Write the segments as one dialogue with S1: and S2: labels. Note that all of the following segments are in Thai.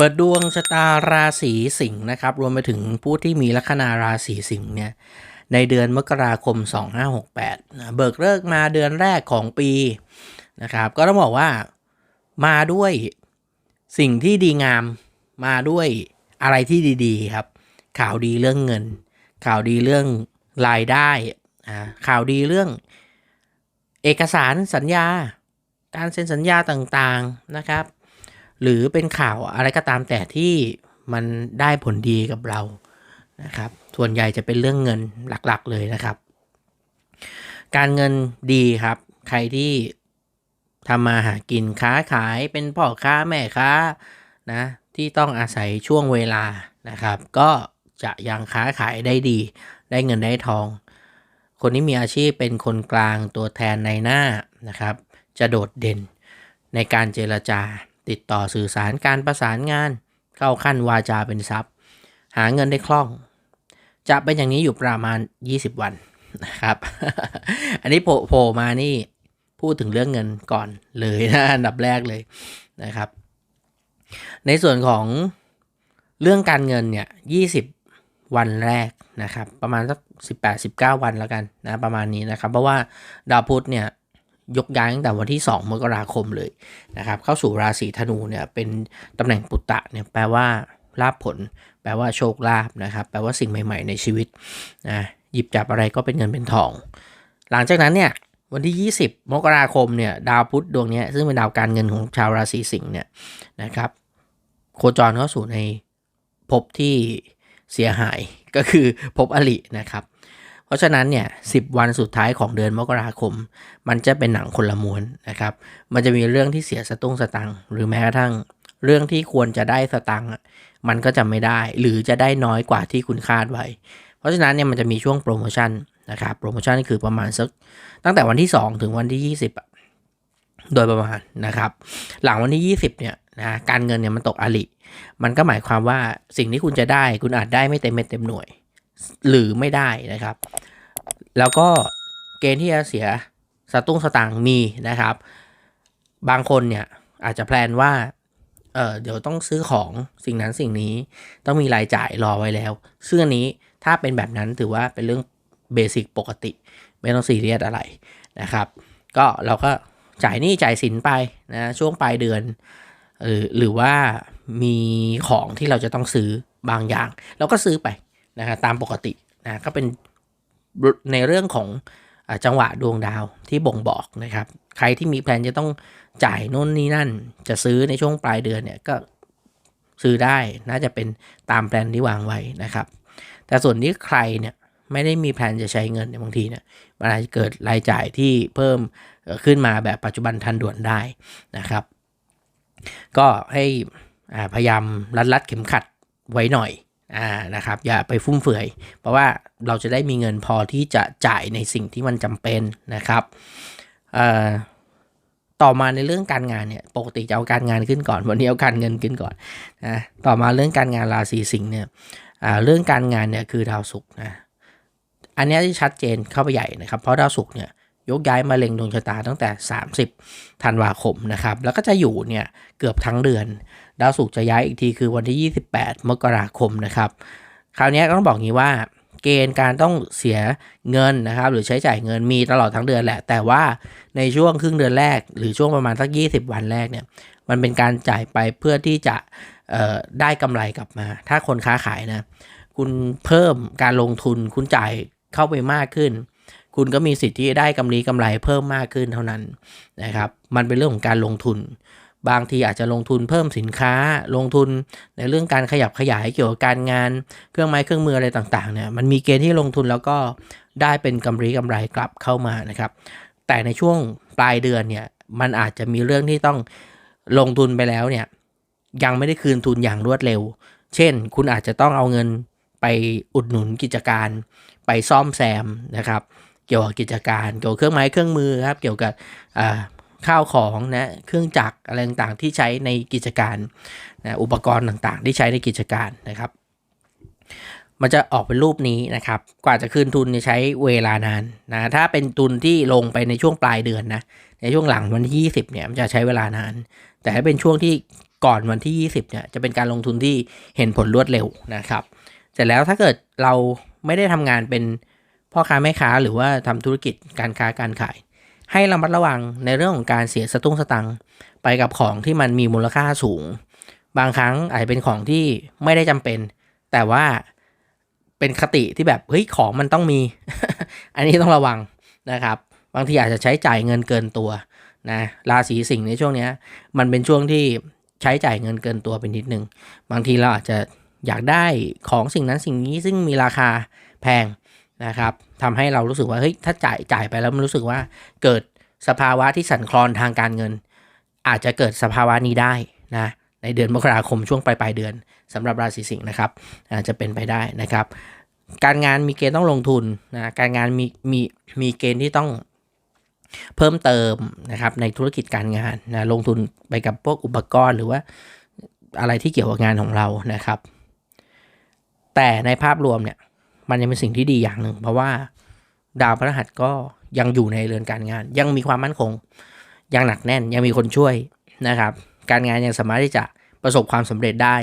S1: เปิดดวงชะตาราศีสิงห์นะครับ รวมไปถึงผู้ที่มีลัคนาราศีสิงห์เนี่ยในเดือนมกราคม 2568นะเบิกเลิกมาเดือนแรกของปีนะครับก็ต้องบอกว่ามาด้วยสิ่งที่ดีงามมาด้วยอะไรที่ดีๆครับ ข่าวดีเรื่องเงิน ข่าวดีเรื่องรายได้อ่าข่าวดีเรื่อง เอกสารสัญญา การเซ็นสัญญาต่างๆนะครับ หรือเป็นข่าวอะไรก็ตามแต่ที่มันได้ผลดีกับเรานะครับ ส่วนใหญ่จะเป็นเรื่องเงินหลักๆเลยนะครับ การเงินดีครับ ใครที่ทำมาหากินค้าขายเป็นพ่อค้าแม่ค้านะที่ต้องอาศัยช่วงเวลานะครับ ก็จะยังค้าขายได้ดี ได้เงินได้ทอง คนที่มีอาชีพเป็นคนกลางตัวแทนในหน้านะครับ จะโดดเด่นในการเจรจา ติดต่อสื่อสารการประสานงาน เข้าขั้นวาจาเป็นทรัพย์ หาเงินได้คล่อง จะเป็นอย่างนี้อยู่ประมาณ 20 วันนะครับ อันนี้โผล่โผลมานี่พูดถึงเรื่องเงินก่อนเลยนะอันดับแรกเลยนะครับ ในส่วนของเรื่องการเงินเนี่ย20 วันแรกนะครับ ประมาณสัก18-19 วันแล้วกันนะประมาณนี้นะครับ เพราะว่าดาวพุธเนี่ย ยกย้ายตั้งแต่วันที่ 2 มกราคมเลยนะครับ เข้าสู่ราศีธนูเนี่ยเป็นตำแหน่งปุตตะเนี่ยแปลว่าลาภผล แปลว่าโชคลาภนะครับ แปลว่าสิ่งใหม่ ๆ ในชีวิตนะหยิบจับอะไรก็เป็นเงินเป็นทอง หลังจากนั้นเนี่ยวันที่ 20 มกราคมเนี่ยดาวพุธดวงนี้ซึ่งเป็นดาวการเงินของชาวราศีสิงห์เนี่ยนะครับโคจรเข้าสู่ในภพที่เสียหายก็คือภพอลินะครับ เพราะฉะนั้นเนี่ยสิวันสุดท้ายของเดือนมกราคม มันจะเป็นหนังคนละม้วนนะครับ มันจะมีเรื่องที่เสียสตุ้งสตังหรือแม้กระทั่งเรื่องที่ควรจะได้สตังค์มันก็จะไม่ได้ หรือจะได้น้อยกว่าที่คุณคาดไว้ เพราะฉะนั้นเนี่ยมันจะมีช่วงโปรโมชั่นนะครับโปรโมชั่นคือประมาณสักตั้งแต่วันที่ 2 ถึงวันที่ 20อะโดยประมาณนะครับ หลังวันที่ 20เนี่ยนะการเงินเนี่ยมันตกอลิมันก็หมายความว่าสิ่งที่คุณจะได้คุณอาจได้ไม่เต็มเม็ดเต็มหน่วย หรือไม่ได้นะครับ แล้วก็เกณฑ์ที่จะเสียสตุ้งสตางค์มีนะครับ บางคนเนี่ยอาจจะแพลนว่าเออเดี๋ยวต้องซื้อของสิ่งนั้นสิ่งนี้ต้องมีรายจ่ายรอไว้แล้ว ซึ่งอันนี้ถ้าเป็นแบบนั้นถือว่าเป็นเรื่องเบสิกปกติ ไม่ต้องซีเรียสอะไรนะครับ ก็เราก็จ่ายหนี้จ่ายสินไปนะช่วงปลายเดือนหรือหรือว่ามีของที่เราจะต้องซื้อบางอย่าง เราก็ซื้อไป นะครับตามปกตินะก็เป็นในเรื่องของอจังหวะดวงดาวที่บ่งบอกนะครับ ใครที่มีแผนจะต้องจ่ายนู่นนี่นั่น จะซื้อในช่วงปลายเดือนเนี่ยก็ซื้อได้น่าจะเป็นตามแผนที่วางไว้นะครับ แต่ส่วนที่ใครเนี่ยไม่ได้มีแผนจะใช้เงินในยบางทีเนี่ยมันอาจจะเกิดรายจ่ายที่เพิ่มขึ้นมาแบบปัจจุบันทันด่วนได้นะครับ ก็ให้พยายามรัดรัดเข็มขัดไว้หน่อย อ่านะครับอย่าไปฟุ่มเฟือย เพราะว่าเราจะได้มีเงินพอที่จะจ่ายในสิ่งที่มันจำเป็นนะครับต่อมาในเรื่องการงานเนี่ยปกติจะเอาการงานขึ้นก่อนวันนี้เอาการเงินขึ้นก่อนนะต่อมาเรื่องการงานราศีสิงห์เนี่ยเรื่องการงานเนี่ยคือดาวศุกร์นะอันนี้ที่ชัดเจนเข้าไปใหญ่นะครับ เพราะดาวศุกร์เนี่ย ยกย้ายมาเล็งดวงชะตาตั้งแต่ 30 ธันวาคมนะครับ แล้วก็จะอยู่เนี่ยเกือบทั้งเดือน ดาวศุกร์จะย้ายอีกทีคือวันที่ 28 มกราคมนะครับ คราวนี้ก็ต้องบอกงี้ว่าเกณฑ์การต้องเสียเงินนะครับ หรือใช้จ่ายเงินมีตลอดทั้งเดือนแหละ แต่ว่าในช่วงครึ่งเดือนแรก หรือช่วงประมาณสัก 20 วันแรกเนี่ย มันเป็นการจ่ายไปเพื่อที่จะได้กำไรกลับมา ถ้าคนค้าขายนะ คุณเพิ่มการลงทุนคุณจ่ายเข้าไปมากขึ้น คุณก็มีสิทธิ์ที่จะได้กำไรกำไรเพิ่มมากขึ้นเท่านั้นนะครับ มันเป็นเรื่องของการลงทุน บางทีอาจจะลงทุนเพิ่มสินค้าลงทุนในเรื่องการขยับขยายเกี่ยวกับการงาน เครื่องไม้เครื่องมืออะไรต่างๆเนี่ยมันมีเกณฑ์ที่ลงทุนแล้วก็ได้เป็นกำไรกำไรกลับเข้ามานะครับ แต่ในช่วงปลายเดือนเนี่ยมันอาจจะมีเรื่องที่ต้องลงทุนไปแล้วเนี่ยยังไม่ได้คืนทุนอย่างรวดเร็ว เช่น คุณอาจจะต้องเอาเงินไปอุดหนุนกิจการ ไปซ่อมแซมนะครับ เกี่ยวกับกิจการ เกี่ยวกับเครื่องไม้เครื่องมือครับ เกี่ยวกับข้าวของนะเครื่องจักรอะไรต่างๆที่ใช้ในกิจการนะอุปกรณ์ต่างๆ ที่ใช้ในกิจการนะครับ มันจะออกเป็นรูปนี้นะครับ กว่าจะคืนทุนใช้เวลานานนะถ้าเป็นทุนที่ลงไปในช่วงปลายเดือนนะในช่วงหลังวันที่ 20เนี่ยมันจะใช้เวลานาน แต่ถ้าเป็นช่วงที่ก่อนวันที่ 20เนี่ยจะเป็นการลงทุนที่เห็นผลรวดเร็วนะครับ เสร็จแล้วถ้าเกิดเราไม่ได้ทำงานเป็น พ่อค้าแม่ค้าหรือว่าทำธุรกิจการค้าการขาย ให้ระมัดระวังในเรื่องของการเสียสตุ้งสตังไปกับของที่มันมีมูลค่าสูง บางครั้งอาจจะเป็นของที่ไม่ได้จำเป็น แต่ว่าเป็นคติที่แบบเฮ้ยของมันต้องมี อันนี้ต้องระวังนะครับ บางทีอาจจะใช้จ่ายเงินเกินตัวนะราศีสิงห์ในช่วงนี้มันเป็นช่วงที่ใช้จ่ายเงินเกินตัวไปนิดนึง บางทีเราอาจจะอยากได้ของสิ่งนั้นสิ่งนี้ซึ่งมีราคาแพง นะครับทำให้เรารู้สึกว่าเฮ้ยถ้าจ่ายจ่ายไปแล้วมันรู้สึกว่าเกิดสภาวะที่สั่นคลอนทางการเงิน อาจจะเกิดสภาวะนี้ได้นะในเดือนมกราคมช่วงปลายปลายเดือนสำหรับราศีสิงห์นะครับอาจจะเป็นไปได้นะครับ การงานมีเกณฑ์ต้องลงทุนนะการงานมีมีมีเกณฑ์ที่ต้องเพิ่มเติมนะครับในธุรกิจการงานนะลงทุนไปกับพวกอุปกรณ์หรือว่าอะไรที่เกี่ยวกับงานของเรานะครับ แต่ในภาพรวมเนี่ย มันยังเป็นสิ่งที่ดีอย่างหนึ่ง เพราะว่าดาวพฤหัสก็ยังอยู่ในเรือนการงาน ยังมีความมั่นคง ยังหนักแน่นยังมีคนช่วยนะครับ การงานยังสามารถที่จะประสบความสำเร็จได้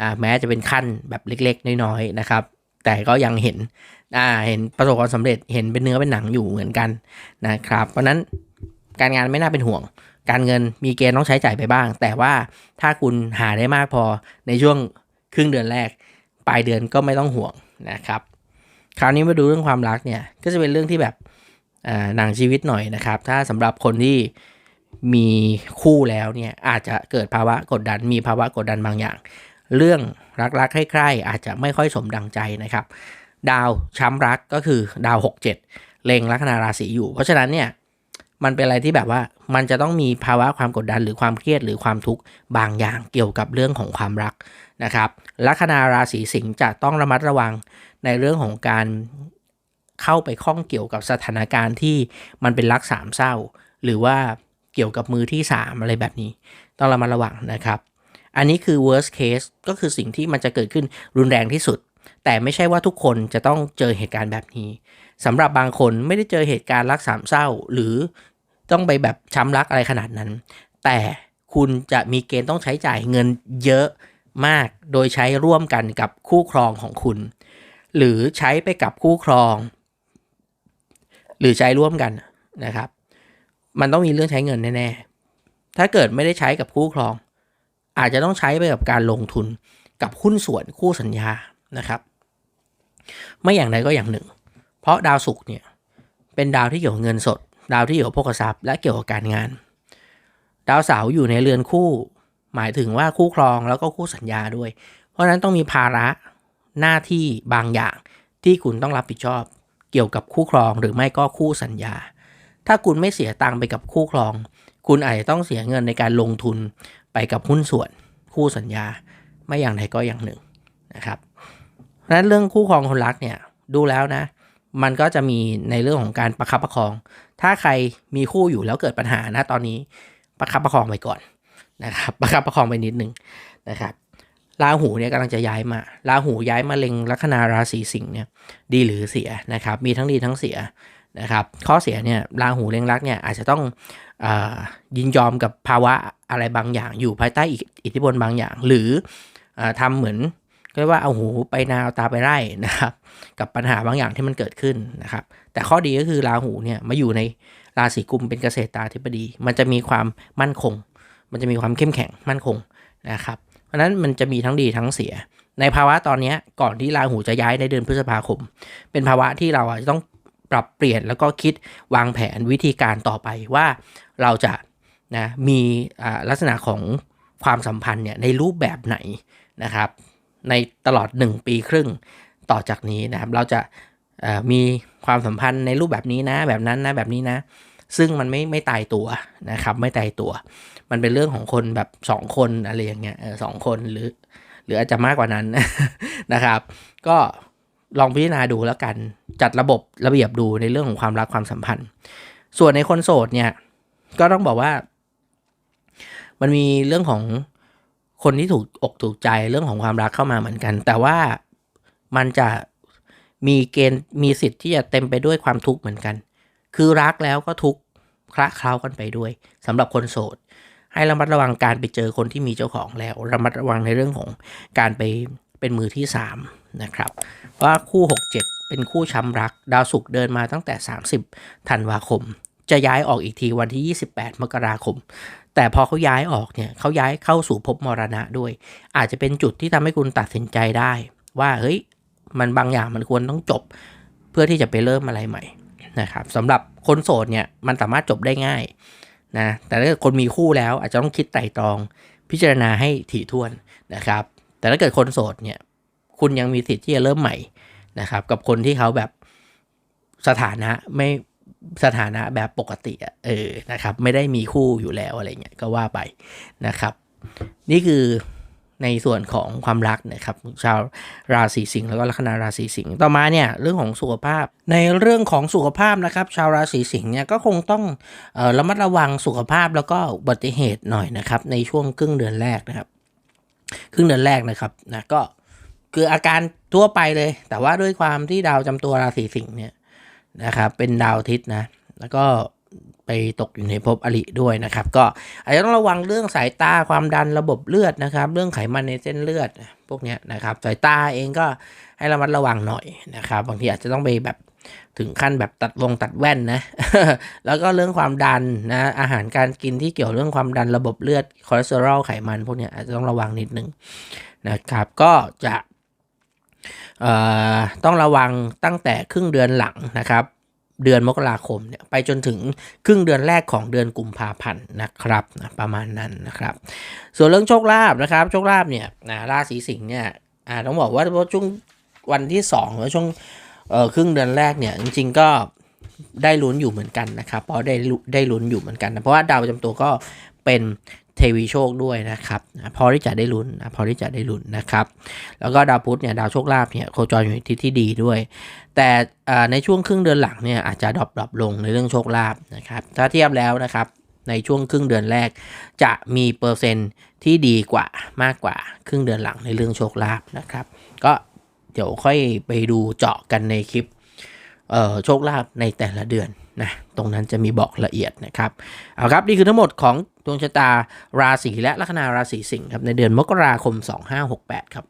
S1: อ่าแม้จะเป็นขั้นแบบเล็ก ๆ น้อยๆนะครับ แต่ก็ยังเห็นอ่าเห็นประสบความสำเร็จเห็นเป็นเนื้อเป็นหนังอยู่เหมือนกันนะครับ เพราะนั้นการงานไม่น่าเป็นห่วง การเงินมีเกณฑ์ต้องใช้จ่ายไปบ้าง แต่ว่าถ้าคุณหาได้มากพอในช่วงครึ่งเดือนแรก ปลายเดือนก็ไม่ต้องห่วงนะครับ คราวนี้มาดูเรื่องความรักเนี่ยก็จะเป็นเรื่องที่แบบหนังชีวิตหน่อยนะครับ ถ้าสำหรับคนที่มีคู่แล้วเนี่ยอาจจะเกิดภาวะกดดัน มีภาวะกดดันบางอย่าง เรื่องรักๆใคร่ๆอาจจะไม่ค่อยสมดังใจนะครับ ดาวช้ำรักก็คือดาว 6 7 เล็งลัคนาราศีอยู่ เพราะฉะนั้นเนี่ย มันเป็นอะไรที่แบบว่ามันจะต้องมีภาวะความกดดันหรือความเครียดหรือความทุกข์บางอย่างเกี่ยวกับเรื่องของความรักนะครับลัคนาราศีสิงห์จะต้องระมัดระวังในเรื่องของการเข้าไปข้องเกี่ยวกับสถานการณ์ที่มันเป็นรักสามเศร้า หรือว่าเกี่ยวกับมือที่ 3 อะไรแบบนี้ ต้องระมัดระวังนะครับ อันนี้คือ worst case ก็คือสิ่งที่มันจะเกิดขึ้นรุนแรงที่สุด แต่ไม่ใช่ว่าทุกคนจะต้องเจอเหตุการณ์แบบนี้ สำหรับบางคนไม่ได้เจอเหตุการณ์รักสามเศร้า หรือต้องไปแบบช้ำรักอะไรขนาดนั้น แต่คุณจะมีเกณฑ์ต้องใช้จ่ายเงินเยอะมาก โดยใช้ร่วมกันกับคู่ครองของคุณ หรือใช้ไปกับคู่ครอง หรือใช้ร่วมกันนะครับ มันต้องมีเรื่องใช้เงินแน่ๆ ถ้าเกิดไม่ได้ใช้กับคู่ครอง อาจจะต้องใช้ไปกับการลงทุนกับหุ้นส่วนคู่สัญญานะครับ ไม่อย่างใดก็อย่างหนึ่ง เพราะดาวศุกร์เนี่ยเป็นดาวที่เกี่ยวกับเงินสด ดาวที่เกี่ยวกับโภคทรัพย์และเกี่ยวกับการงาน ดาวเสาร์อยู่ในเรือนคู่ หมายถึงว่าคู่ครองแล้วก็คู่สัญญาด้วย เพราะฉะนั้นต้องมีภาระหน้าที่บางอย่างที่คุณต้องรับผิดชอบ เกี่ยวกับคู่ครองหรือไม่ก็คู่สัญญา ถ้าคุณไม่เสียตังค์ไปกับคู่ครอง คุณอาจจะต้องเสียเงินในการลงทุนไปกับหุ้นส่วนคู่สัญญา ไม่อย่างใดก็อย่างหนึ่งนะครับเพราะนั้นเรื่องคู่ครองคนรักเนี่ยดูแล้วนะ มันก็จะมีในเรื่องของการประคับประคอง ถ้าใครมีคู่อยู่แล้วเกิดปัญหานะตอนนี้ประคับประคองไปก่อนนะครับ ประคับประคองไปนิดนึงนะครับราหูเนี่ยกำลังจะย้ายมาราหูย้ายมาเล็งลัคนาราศีสิงห์เนี่ยดีหรือเสียนะครับ มีทั้งดีทั้งเสียนะครับ ข้อเสียเนี่ยราหูเล็งลักเนี่ยอาจจะต้องอยินยอมกับภาวะอะไรบางอย่าง อยู่ภายใต้อิทธิพลบางอย่าง หรืออทำเหมือน เรียกว่าเอาหูไปนาเอาตาไปไร่นะครับ กับปัญหาบางอย่างที่มันเกิดขึ้นนะครับ แต่ข้อดีก็คือราหูเนี่ยมาอยู่ในราศีกุมเป็นเกษตรตาธิบดี มันจะมีความมั่นคง มันจะมีความเข้มแข็งมั่นคงนะครับ เพราะนั้นมันจะมีทั้งดีทั้งเสีย ในภาวะตอนนี้ก่อนที่ราหูจะย้ายในเดือนพฤษภาคม เป็นภาวะที่เราจะต้องปรับเปลี่ยนแล้วก็คิดวางแผนวิธีการต่อไปว่าเราจะนะมีลักษณะของความสัมพันธ์เนี่ยในรูปแบบไหนนะครับ ในตลอด 1 ปีครึ่งต่อจากนี้นะครับ เราจะมีความสัมพันธ์ในรูปแบบนี้นะ แบบนั้นนะแบบนี้นะ ซึ่งมันไม่ไม่ตายตัวนะครับ ไม่ตายตัว มันเป็นเรื่องของคนแบบ 2 คนอะไรอย่างเงี้ยสองคนหรือ หรืออาจจะมากกว่านั้นนะครับ ก็ลองพิจารณาดูแล้วกันจัดระบบระเบียบดูในเรื่องของความรักความสัมพันธ์ ส่วนในคนโสดเนี่ย ก็ต้องบอกว่า มันมีเรื่องของ คนที่ถูกอกถูกใจเรื่องของความรักเข้ามาเหมือนกัน แต่ว่ามันจะมีเกณฑ์มีสิทธิ์ที่จะเต็มไปด้วยความทุกข์เหมือนกัน คือรักแล้วก็ทุกข์คละเคล้ากันไปด้วยสำหรับคนโสด ให้ระมัดระวังการไปเจอคนที่มีเจ้าของแล้ว ระมัดระวังในเรื่องของการไปเป็นมือที่ 3 นะครับ ว่าคู่ 67 เป็นคู่ช้ำรัก ดาวศุกร์เดินมาตั้งแต่ 30 ธันวาคม จะย้ายออกอีกทีวันที่ 28 มกราคม แต่พอเขาย้ายออกเนี่ยเขาย้ายเข้าสู่ภพมรณะด้วย อาจจะเป็นจุดที่ทำให้คุณตัดสินใจได้ ว่าเฮ้ยมันบางอย่างมันควรต้องจบ เพื่อที่จะไปเริ่มอะไรใหม่นะครับสำหรับคนโสดเนี่ยมันสามารถจบได้ง่ายนะแต่ถ้าเกิดคนมีคู่แล้วอาจจะต้องคิดไตร่ตรอง พิจารณาให้ถี่ถ้วนนะครับ แต่ถ้าเกิดคนโสดเนี่ยคุณยังมีสิทธิ์ที่จะเริ่มใหม่นะครับ กับคนที่เขาแบบสถานะไม่ สถานะแบบปกติอะเออนะครับ ไม่ได้มีคู่อยู่แล้วอะไรเงี้ยก็ว่าไปนะครับ นี่คือในส่วนของความรักนะครับ ชาวราศีสิงห์แล้วก็ลัคนาราศีสิงห์ต่อมาเนี่ยเรื่องของสุขภาพ ในเรื่องของสุขภาพนะครับ ชาวราศีสิงห์เนี่ยก็คงต้องเออระมัดระวังสุขภาพแล้วก็อุบัติเหตุหน่อยนะครับ ในช่วงครึ่งเดือนแรกนะครับ ครึ่งเดือนแรกนะครับนะก็คืออาการทั่วไปเลย แต่ว่าด้วยความที่ดาวจำตัวราศีสิงห์เนี่ย นะครับ เป็นดาวอาทิตย์นะ แล้วก็ไปตกอยู่ในภพอริด้วยนะครับ ก็อาจจะต้องระวังเรื่องสายตาความดันระบบเลือดนะครับ เรื่องไขมันในเส้นเลือด พวกเนี้ยนะครับ สายตาเองก็ให้ระมัดระวังหน่อยนะครับ บางทีอาจจะต้องไปแบบถึงขั้นแบบตัดวงตัดแว่นนะ แล้วก็เรื่องความดันนะ อาหารการกินที่เกี่ยวเรื่องความดันระบบเลือดคอเลสเตอรอลไขมันพวกเนี้ยอาจจะต้องระวังนิดนึงนะครับ ก็จะ ต้องระวังตั้งแต่ครึ่งเดือนหลังนะครับ เดือนมกราคมเนี่ยไปจนถึงครึ่งเดือนแรกของเดือนกุมภาพันธ์นะครับนะประมาณนั้นนะครับ ส่วนเรื่องโชคลาภนะครับ โชคลาภเนี่ยนะราศีสิงห์เนี่ยต้องบอกว่าช่วงวันที่สองหรือช่วงครึ่งเดือนแรกเนี่ยจริง ๆ ก็ได้ลุ้นอยู่เหมือนกันนะครับเพราะได้ลุ้นได้ลุ้นอยู่เหมือนกันนะเพราะว่าดาวประจำตัวก็เป็น เทวีโชคด้วยนะครับพอที่จะได้ลุ้นพอที่จะได้ลุ้นนะครับ แล้วก็ดาวพุธเนี่ยดาวโชคลาภเนี่ยโคจรอยู่ในทิศที่ดีด้วย แต่ในช่วงครึ่งเดือนหลังเนี่ยอาจจะดรอปดรอปลงในเรื่องโชคลาภนะครับถ้าเทียบแล้วนะครับในช่วงครึ่งเดือนแรก จะมีเปอร์เซ็นต์ที่ดีกว่ามากกว่าครึ่งเดือนหลังในเรื่องโชคลาภนะครับ ก็เดี๋ยวค่อยไปดูเจาะกันในคลิปโชคลาภในแต่ละเดือน นะตรงนั้นจะมีบอกละเอียดนะครับเอาครับนี่คือทั้งหมดของดวงชะตาราศีและลัคนาราศีสิงห์ครับในเดือนมกราคม 2568 ครับ